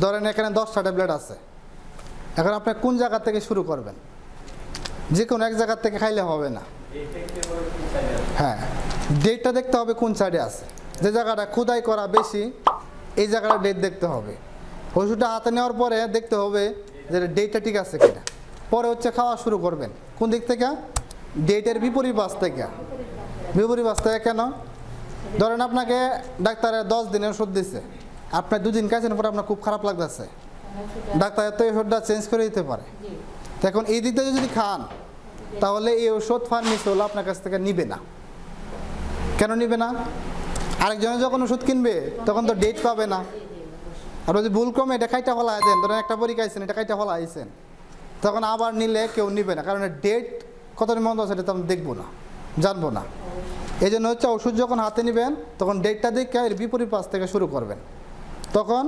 ধরেন এখানে দশটা ট্যাবলেট আছে। এখন আপনি কোন জায়গা থেকে শুরু করবেন? যে কোনো এক জায়গার থেকে খাইলে হবে না। হ্যাঁ ডেটটা দেখতে হবে কোন সাইডে আছে। যে জায়গাটা খুদাই করা বেশি, এই জায়গাটা ডেট দেখতে হবে। ওষুধটা হাতে নেওয়ার পরে দেখতে হবে যে ডেটটা ঠিক আছে কিনা। পরে হচ্ছে খাওয়া শুরু করবেন। কোন দিক থেকে? ডেটের বিপরীত বাস থেকে। বিপরীত বাস থেকে কেন? ধরেন আপনাকে ডাক্তারে দশ দিনের ওষুধ দিছে। আপনি দুদিন খাইছেন পরে আপনার খুব খারাপ লাগতেছে। ডাক্তার তো এই ওষুধটা চেঞ্জ করে দিতে পারে। এখন এই দিক থেকে যদি খান তাহলে এই ওষুধ ফার্মেসি হলো আপনার কাছ থেকে নিবে না। কেন নিবে না? আরেকজনে যখন ওষুধ কিনবে তখন তো ডেট পাবে না। আর যদি ভুল ক্রমে এটা খাইটা ফলা আছেন ধরেন একটা পরীক্ষা আইছেন এটা খাইটা ফলা আইছেন। তখন আবার নিলে কেউ নিবে না কারণ ডেট কতদিন মন্দ আছে এটা তো আমি দেখব না জানব না। এই জন্য হচ্ছে ওষুধ যখন হাতে নেবেন তখন ডেটটা দেখে এর বিপরীত পাশ থেকে শুরু করবেন। তখন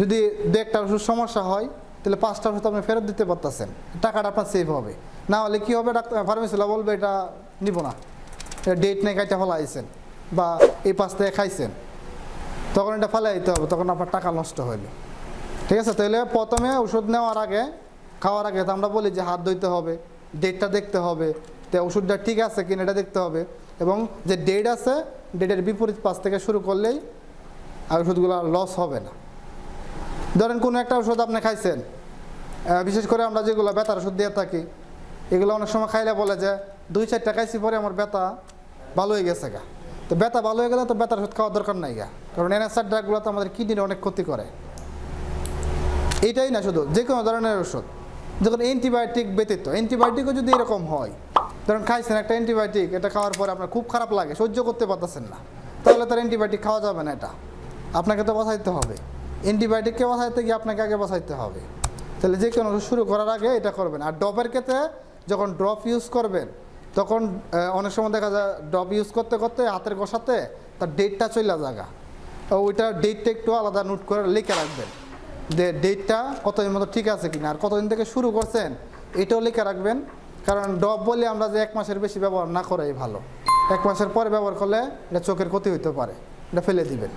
যদি দু একটা ওষুধ সমস্যা হয়, তাহলে পাঁচটা ওষুধ আপনি ফেরত দিতে পারতেছেন। টাকাটা আপনার সেভ হবে। না হলে কী হবে? ডাক্তার ফার্মেসিলা বলবে, এটা নিব না। ডেট নেই খাইটা ফেলা আইছেন বা এই থেকে খাইছেন। তখন এটা ফেলে দিতে হবে, তখন আপনার টাকা নষ্ট হইল। ঠিক আছে? তাহলে প্রথমে ওষুধ নেওয়ার আগে, খাওয়ার আগে তো আমরা বলি যে হাত ধুইতে হবে ডেটটা দেখতে হবে, তো ওষুধটা ঠিক আছে কিনা এটা দেখতে হবে। এবং যে ডেট আছে ডেটের বিপরীত পাশ থেকে শুরু করলেই আর ওষুধগুলো লস হবে না। ধরেন কোনো একটা ওষুধ আপনি খাইছেন বিশেষ করে আমরা যেগুলো ব্যথার ওষুধ দিয়ে থাকি, এগুলো অনেক সময় খাইলে বলে যে, দুই চারটা খাইছি পরে আমার ব্যথা ভালো হয়ে গেছে গা। তো ব্যথা ভালো হয়ে গেলে তো ব্যথার ওষুধ খাওয়ার দরকার নাই গা। কারণ এনএসআর ড্রাগগুলো তো আমাদের কিডনির অনেক ক্ষতি করে। এইটাই না শুধু, যে কোনো ধরনের ওষুধ যখন অ্যান্টিবায়োটিক ব্যতীত অ্যান্টিবায়োটিকও যদি এরকম হয়, ধরুন খাইছেন একটা অ্যান্টিবায়োটিক এটা খাওয়ার পরে আপনার খুব খারাপ লাগে, সহ্য করতে পারতেছেন না, তাহলে তার অ্যান্টিবায়োটিক খাওয়া যাবে না এটা। আপনাকে তো বসাইতে হবে। অ্যান্টিবায়োটিককে বসাইতে গিয়ে আপনাকে আগে বসাইতে হবে। তাহলে যে কোনো শুরু করার আগে এটা করবেন। আর ড্রপের ক্ষেত্রে যখন ড্রপ ইউজ করবেন, তখন অনেক সময় দেখা যায় ড্রপ ইউজ করতে করতে হাতের গোসাতে তার ডেটটা চলে জায়গা ওইটা ডেটটা একটু আলাদা নোট করে লিখে রাখবেন। যে ডেটটা কতদিন মতো ঠিক আছে কিনা, আর কতদিন থেকে শুরু করছেন, এটাও লিখে রাখবেন। কারণ ডব বলে আমরা যে এক মাসের বেশি ব্যবহার না করাই ভালো। এক মাসের পরে ব্যবহার করলে এটা চোখের ক্ষতি হইতে পারে। এটা ফেলে দিবেন।